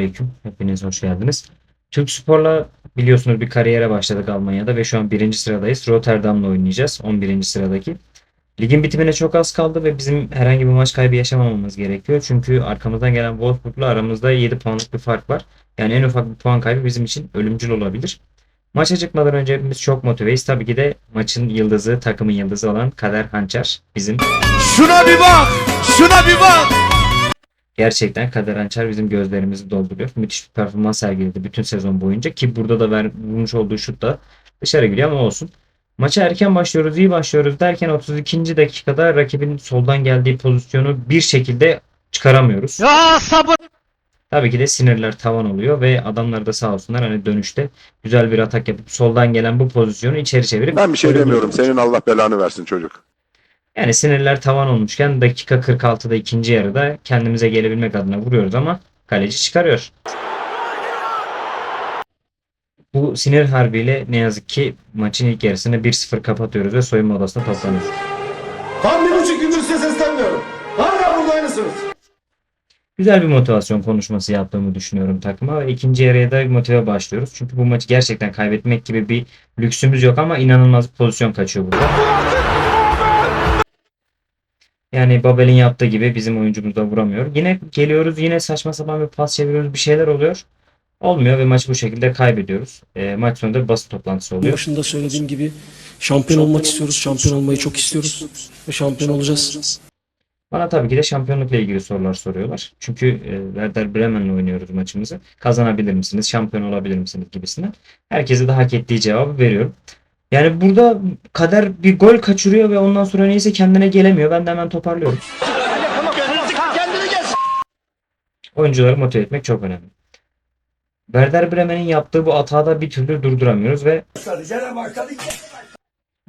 Selamünaleyküm. Hepiniz hoş geldiniz. Türk Spor'la biliyorsunuz bir kariyere başladık Almanya'da ve şu an birinci sıradayız. Rotterdam'la oynayacağız. 11. sıradaki. Ligin bitimine çok az kaldı ve bizim herhangi bir maç kaybı yaşamamamız gerekiyor. Çünkü arkamızdan gelen Wolfsburg'la aramızda 7 puanlık bir fark var. Yani en ufak bir puan kaybı bizim için ölümcül olabilir. Maça çıkmadan önce hepimiz çok motiveyiz. Tabii ki de maçın yıldızı, takımın yıldızı olan Kader Hançer bizim Şuna bir bak! Şuna bir bak! Gerçekten Kader Hançer bizim gözlerimizi dolduruyor. Müthiş bir performans sergiledi bütün sezon boyunca ki burada da ver, vurmuş olduğu şut da dışarı gidiyor ama olsun. Maça erken başlıyoruz, iyi başlıyoruz derken 32. dakikada rakibin soldan geldiği pozisyonu bir şekilde çıkaramıyoruz. Ya sabır! Tabii ki de sinirler tavan oluyor ve adamlar da sağ olsunlar hani dönüşte güzel bir atak yapıp soldan gelen bu pozisyonu içeri çevirip Ben bir şey demiyorum. Senin Allah belanı versin çocuk. Yani sinirler tavan olmuşken dakika 46'da ikinci yarıda kendimize gelebilmek adına vuruyoruz ama kaleci çıkarıyor. Bu sinir harbiyle ne yazık ki maçın ilk yarısını 1-0 kapatıyoruz ve soyunma odasına toplanıyoruz. Tam bir buçuk gündür size sesleniyorum. Hala burada aynısınız. Güzel bir motivasyon konuşması yaptığımı düşünüyorum takıma ve ikinci yarıya da motive başlıyoruz. Çünkü bu maçı gerçekten kaybetmek gibi bir lüksümüz yok ama inanılmaz bir pozisyon kaçıyor burada. Yani Babel'in yaptığı gibi bizim oyuncumuz da vuramıyor. Yine geliyoruz yine saçma sapan bir pas çeviriyoruz bir şeyler oluyor. Olmuyor ve maçı bu şekilde kaybediyoruz. E, maç sonunda bir basın toplantısı oluyor. Başında söylediğim gibi şampiyon olmak istiyoruz. Şampiyon olmayı çok istiyoruz. Ve şampiyon olacağız. Bana tabii ki de şampiyonlukla ilgili sorular soruyorlar. Çünkü e, Werder Bremen'le oynuyoruz maçımızı. Kazanabilir misiniz? Şampiyon olabilir misiniz? gibisinden. Herkese de hak ettiği cevabı veriyorum. Yani burada Kader bir gol kaçırıyor ve ondan sonra neyse kendine gelemiyor. Ben de hemen toparlıyorum. Oyuncuları motive etmek çok önemli. Werder Bremen'in yaptığı bu hatada bir türlü durduramıyoruz ve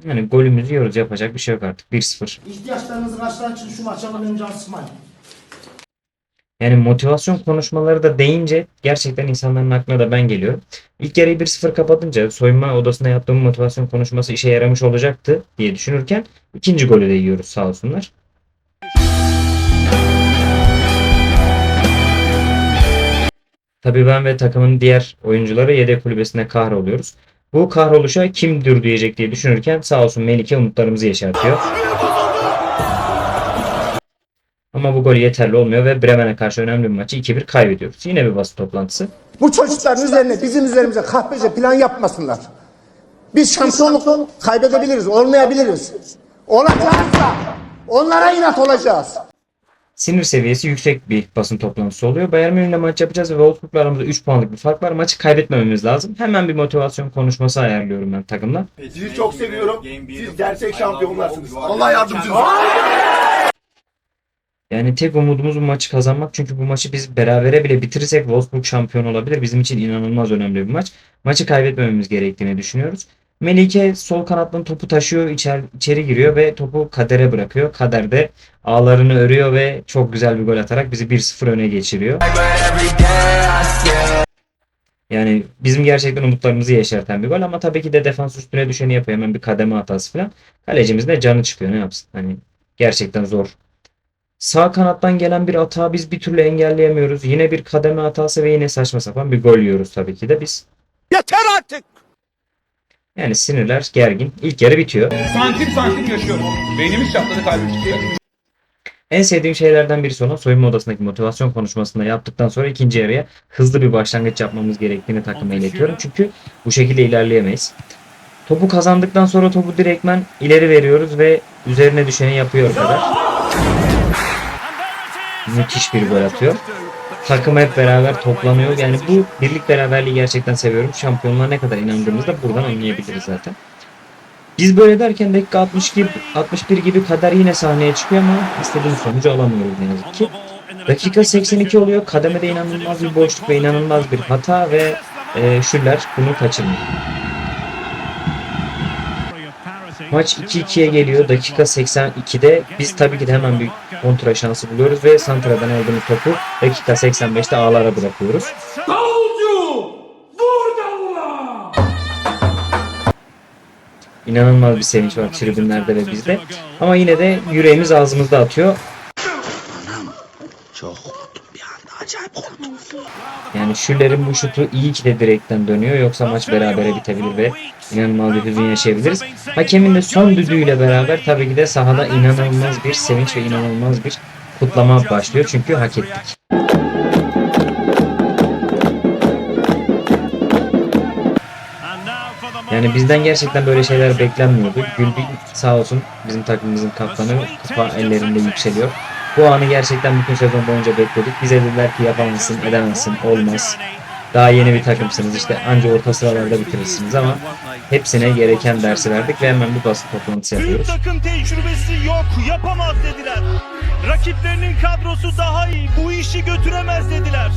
yani golümüzü yiyoruz. Yapacak bir şey yok artık. 1-0. İhtiyaçlarınızı karşılamak için şu maçı alın can sıkmayın. Yani motivasyon konuşmaları da deyince gerçekten insanların aklına da ben geliyorum. İlk yarıyı 1-0 kapatınca soyunma odasında yaptığım motivasyon konuşması işe yaramış olacaktı diye düşünürken ikinci golü de yiyoruz sağ olsunlar. Tabii ben ve takımın diğer oyuncuları yedek kulübesine kahroluyoruz. Bu kahroluşa kim dur diyecek diye düşünürken sağ olsun Melike umutlarımızı yeşertiyor. Ama bu gol yeterli olmuyor ve Bremen'e karşı önemli bir maçı 2-1 kaybediyoruz. Yine bir basın toplantısı. Bu çocukların üzerine bizim üzerimize kahpece plan yapmasınlar. Biz şampiyonluk kaybedebiliriz, olmayabiliriz. Olacağızsa onlara inat olacağız. Sinir seviyesi yüksek bir basın toplantısı oluyor. Bayern Münih'le maç yapacağız ve Wolfsburg'la aramızda 3 puanlık bir fark var. Maçı kaybetmememiz lazım. Hemen bir motivasyon konuşması ayarlıyorum ben takımla. Sizi çok seviyorum. Siz gerçek şampiyonlarsınız. Allah yardımcınız. Yani tek umudumuz bu maçı kazanmak. Çünkü bu maçı biz berabere bile bitirirsek Wolfsburg şampiyon olabilir. Bizim için inanılmaz önemli bir maç. Maçı kaybetmememiz gerektiğini düşünüyoruz. Melike sol kanattan topu taşıyor, içer, içeri giriyor ve topu Kader'e bırakıyor. Kader de ağlarını örüyor ve çok güzel bir gol atarak bizi 1-0 öne geçiriyor. Yani bizim gerçekten umutlarımızı yeşerten bir gol ama tabii ki de defans üstüne düşeni yapıyor. Hemen bir kademe hatası falan. Kalecimiz de canı çıkıyor ne yapsın. Hani gerçekten zor. Sağ kanattan gelen bir hata biz bir türlü engelleyemiyoruz. Yine bir kademe hatası ve yine saçma sapan bir gol yiyoruz tabii ki de biz. Yeter artık! Yani sinirler gergin. İlk yarı bitiyor. santim santim yaşıyorum. Beynimiz çatladı kalbim çıkıyor. En sevdiğim şeylerden birisi olan soyunma odasındaki motivasyon konuşmasını yaptıktan sonra ikinci yarıya hızlı bir başlangıç yapmamız gerektiğini takıma iletiyorum. Çünkü bu şekilde ilerleyemeyiz. Topu kazandıktan sonra topu direktmen ileri veriyoruz ve üzerine düşeni yapıyor kadar. Müthiş bir gol atıyor. Takım hep beraber toplanıyor. Yani bu birlik beraberliği gerçekten seviyorum. Şampiyonluğa ne kadar inandığımızı da buradan anlayabiliriz zaten. Biz böyle derken dakika 62 61 gibi kadar yine sahneye çıkıyor ama istediğimiz sonucu alamıyoruz ne yazık ki. Dakika 82 oluyor. Kademede inanılmaz bir boşluk ve inanılmaz bir hata ve e, Schüller bunu kaçırmıyor. Maç 2-2'ye geliyor. Dakika 82'de biz tabii ki de hemen bir kontra şansı buluyoruz ve Santra'dan aldığımız topu dakika 85'te ağlara bırakıyoruz. İnanılmaz bir sevinç var tribünlerde ve bizde. Ama yine de yüreğimiz ağzımızda atıyor. Yani Schüller'in bu şutu iyi ki de direkten dönüyor yoksa maç berabere bitebilir ve inanılmaz bir hüzün yaşayabiliriz. Hakemin de son düdüğüyle beraber tabii ki de sahada inanılmaz bir sevinç ve inanılmaz bir kutlama başlıyor çünkü hak ettik. Yani bizden gerçekten böyle şeyler beklenmiyordu. Gülbin sağ olsun bizim takımımızın kaptanı kupa ellerinde yükseliyor. Bu anı gerçekten bütün sezon boyunca bekledik. Bize dediler ki yapamazsın, edemezsin, olmaz. Daha yeni bir takımsınız işte anca orta sıralarda bitirirsiniz ama hepsine gereken dersi verdik ve hemen bir basın toplantısı Büyük yapıyoruz. takım tecrübesi yok, yapamaz dediler. Rakiplerinin kadrosu daha iyi, bu işi götüremez dediler.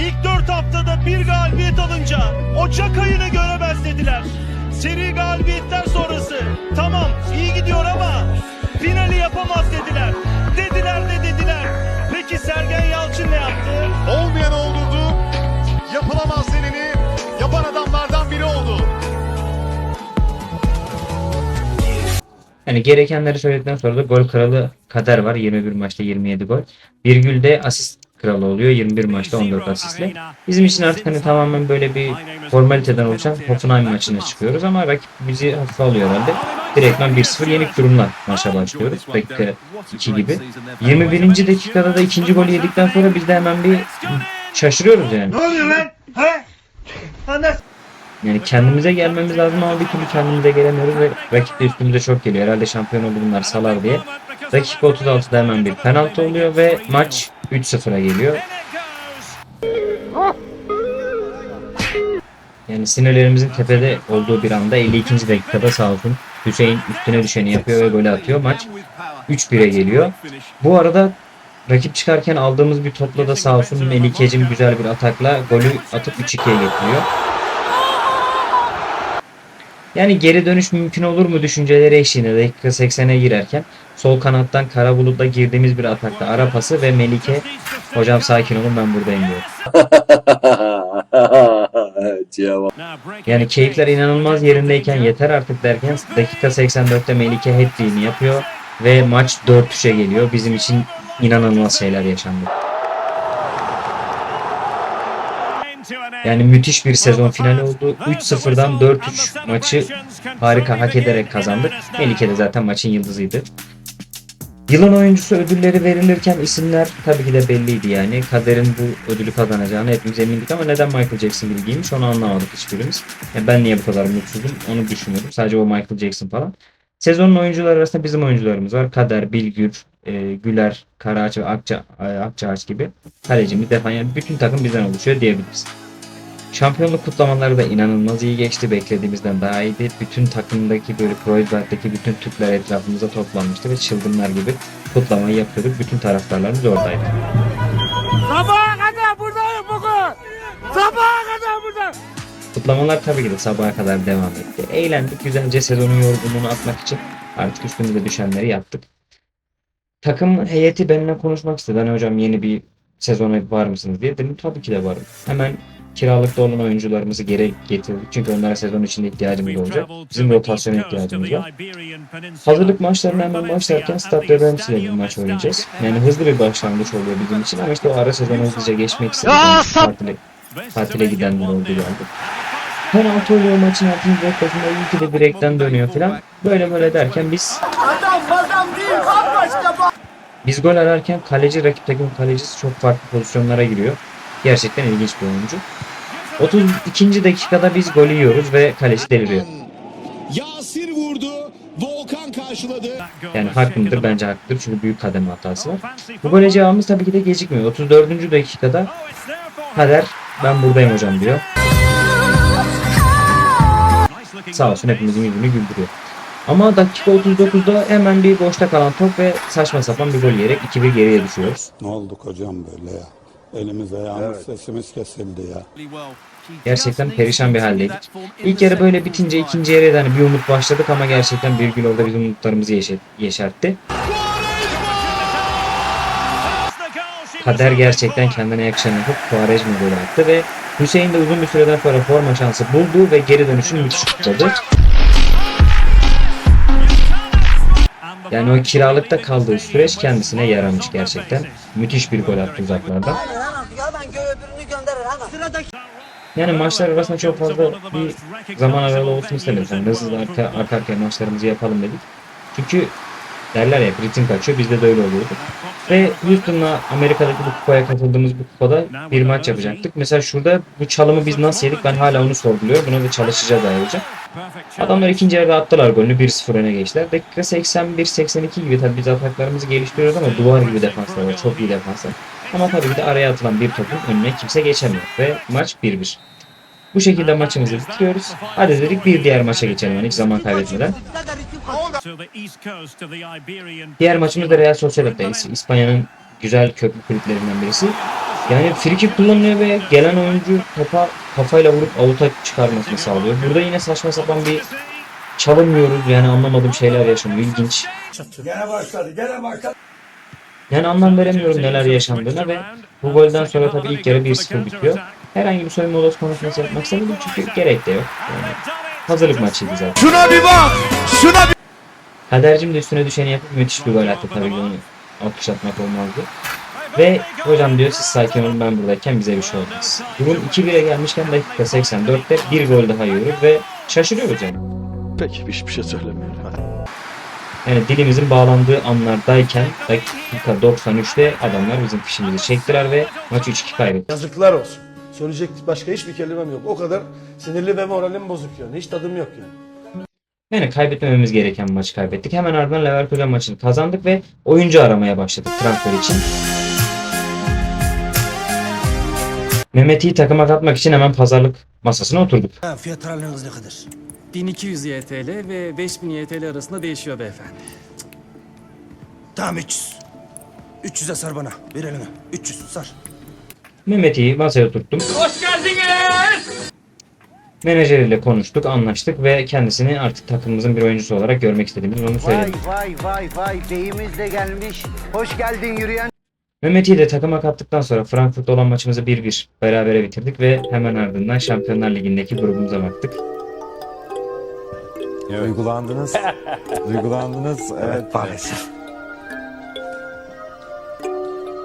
İlk dört haftada bir galibiyet alınca Ocak ayını göremez dediler. Seri galibiyetler sonrası tamam iyi gidiyor ama finali yapamaz. Dediler Yani gerekenleri söyledikten sonra da gol kralı Kader var. 21 maçta 27 gol. Birgül de asist kralı oluyor. 21 maçta 14 asistle. Bizim için artık hani tamamen böyle bir formaliteden oluşan Hoffenheim maçına çıkıyoruz ama rakip bizi hafife alıyor herhalde. Direktmen 1-0 yenik durumla maça başlıyoruz. Dakika 2 gibi. 21. dakikada da ikinci golü yedikten sonra biz de hemen bir şaşırıyoruz yani. Ne oluyor lan? He? Anlat. Yani kendimize gelmemiz lazım ama bir türlü kendimize gelemiyoruz ve rakip de üstümüze çok geliyor. Herhalde şampiyon oldu bunlar salar diye. Dakika 36'da hemen bir penaltı oluyor ve maç 3-0'a geliyor. Yani sinirlerimizin tepede olduğu bir anda 52. dakikada sağ Hüseyin üstüne düşeni yapıyor ve golü atıyor. Maç 3-1'e geliyor. Bu arada rakip çıkarken aldığımız bir topla da sağ olsun Melike'cim güzel bir atakla golü atıp 3-2'ye getiriyor. Yani geri dönüş mümkün olur mu düşünceleri eşliğinde dakika 80'e girerken sol kanattan Karabulut'la girdiğimiz bir atakta ara pası ve Melike hocam sakin olun ben buradayım diyor. Yani keyifler inanılmaz yerindeyken yeter artık derken dakika 84'te Melike hat yapıyor ve maç 4-3'e geliyor. Bizim için inanılmaz şeyler yaşandı. Yani müthiş bir sezon finali oldu. 3-0'dan 4-3 maçı harika hak ederek kazandık. Melike de zaten maçın yıldızıydı. Yılın oyuncusu ödülleri verilirken isimler tabii ki de belliydi yani. Kader'in bu ödülü kazanacağını hepimiz emindik ama neden Michael Jackson gibi giymiş onu anlamadık hiçbirimiz. Yani ben niye bu kadar mutsuzum onu düşünüyorum. Sadece o Michael Jackson falan. Sezonun oyuncuları arasında bizim oyuncularımız var. Kader, Bilgür, e, Güler, Karaağaç ve Akça, e, Akçaağaç gibi. Kalecimiz, defan yani bütün takım bizden oluşuyor diyebiliriz. Şampiyonluk kutlamaları da inanılmaz iyi geçti. Beklediğimizden daha iyiydi. Bütün takımdaki böyle Kreuzberg'deki bütün Türkler etrafımıza toplanmıştı ve çılgınlar gibi kutlamayı yapıyorduk. Bütün taraftarlarımız oradaydı. Sabaha kadar buradayım bugün. Sabaha kadar buradayım. Kutlamalar tabii ki de sabaha kadar devam etti. Eğlendik güzelce sezonun yorgunluğunu atmak için artık üstümüze düşenleri yaptık. Takım heyeti benimle konuşmak istedi. Hani hocam yeni bir sezona var mısınız diye dedim tabii ki de varım. Hemen kiralıkta olan oyuncularımızı geri getirdik. Çünkü onlara sezon içinde ihtiyacımız olacak. Bizim rotasyona ihtiyacımız var. Hazırlık maçlarına hemen başlarken Stade Reims ile bir maç oynayacağız. Yani hızlı bir başlangıç oluyor bizim için ama işte o ara sezonu hızlıca geçmek istedik. Yani tatile, tatile gidenler oldu geldi. Penaltı oluyor maçın 6. dakikasında iyi ki de direkten dönüyor falan. Böyle böyle derken biz biz gol ararken kaleci rakip takım kalecisi çok farklı pozisyonlara giriyor. Gerçekten ilginç bir oyuncu. 32. dakikada biz golü yiyoruz ve kaleci deliriyor. Yasir vurdu. Volkan karşıladı. Yani haklı mıdır? Bence haklıdır. Çünkü büyük kademe hatası var. Bu gole cevabımız tabii ki de gecikmiyor. 34. dakikada Kader ben buradayım hocam diyor. Sağ olsun hepimizin yüzünü güldürüyor. Ama dakika 39'da hemen bir boşta kalan top ve saçma sapan bir gol yiyerek 2-1 geriye düşüyoruz. Ne olduk hocam böyle ya? Elimiz ayağımız sesimiz kesildi ya. Gerçekten perişan bir haldeydik. İlk yarı böyle bitince ikinci yarıya da hani bir umut başladık ama gerçekten bir gün orada bizim umutlarımızı yeşer- yeşertti. Kader gerçekten kendine yakışan yapıp Quaresma golü attı ve Hüseyin de uzun bir süreden sonra forma şansı buldu ve geri dönüşünü müthiş kutladı. Yani o kiralıkta kaldığı süreç kendisine yaramış gerçekten. Müthiş bir gol attı uzaklardan. Aynen hemen ya ben göğe öbürünü gönderir hemen. Yani maçlar arasında çok fazla bir zaman aralığı olsun istemedik. Yani hızlı arka, arka arkaya maçlarımızı yapalım dedik. Çünkü derler ya ritim kaçıyor. Bizde de öyle oluyordu. Ve Houston'la Amerika'daki bu kupaya katıldığımız bu kupada bir maç yapacaktık. Mesela şurada bu çalımı biz nasıl yedik ben hala onu sorguluyorum. Buna da çalışacağız ayrıca. Adamlar ikinci yarıda attılar golünü 1-0 öne geçtiler. Dakika 81-82 gibi tabii biz ataklarımızı geliştiriyoruz ama duvar gibi defanslar var. Çok iyi defanslar. Ama tabii ki de araya atılan bir topun önüne kimse geçemiyor. Ve maç 1-1. Bu şekilde maçımızı bitiriyoruz. Hadi dedik bir diğer maça geçelim yani hiç zaman kaybetmeden. Diğer maçımız da Real Sociedad'dayız. İspanya'nın güzel köklü kulüplerinden birisi. Yani friki kullanılıyor ve gelen oyuncu topa kafayla vurup avuta çıkarmasını sağlıyor. Burada yine saçma sapan bir çalınmıyoruz yani anlamadığım şeyler yaşanıyor. İlginç. Gene başladı, gene başladı. Yani anlam veremiyorum neler yaşandığına ve bu golden sonra tabii ilk yarı 1-0 bitiyor. Herhangi bir soyunma odası konuşması yapmak istemedim çünkü gerek de yok. Yani hazırlık maçıydı zaten. Şuna bir bak. Şuna bir Kadercim de üstüne düşeni yapıp müthiş bir gol attı tabii ki onu alkışlatmak olmazdı. Ve hocam diyor siz sakin olun ben buradayken bize bir şey olmaz. Durum 2-1'e gelmişken dakika 84'te bir gol daha yiyoruz ve şaşırıyoruz yani. Peki hiçbir şey söylemiyorum. Yani dilimizin bağlandığı anlardayken dakika 93'te adamlar bizim fişimizi çektiler ve maçı 3-2 kaybettik. Yazıklar olsun. Söyleyecek başka hiçbir kelimem yok. O kadar sinirli ve moralim bozuk yani. Hiç tadım yok yani. Yani kaybetmememiz gereken maçı kaybettik. Hemen ardından Leverkusen maçını kazandık ve oyuncu aramaya başladık transfer için. Mehmet'i takıma katmak için hemen pazarlık masasına oturduk. Fiyat aralığınız ne kadar? 1200 YTL ve 5000 YTL arasında değişiyor beyefendi. Tamam 300. 300'e sar bana. Ver elini. 300 sar. Mehmet'i masaya oturttum. Hoş geldiniz. Menajeriyle konuştuk, anlaştık ve kendisini artık takımımızın bir oyuncusu olarak görmek istediğimizi onu söyledik. vay vay vay beyimiz de gelmiş. Hoş geldin yürüyen. Mehmet'i de takıma kattıktan sonra Frankfurt'ta olan maçımızı 1-1 berabere bitirdik ve hemen ardından Şampiyonlar Ligi'ndeki grubumuza baktık. Duygulandınız. Duygulandınız. Evet. Maalesef.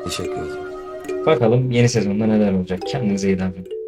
Teşekkür ederim. Bakalım yeni sezonda neler olacak. Kendinize iyi davranın.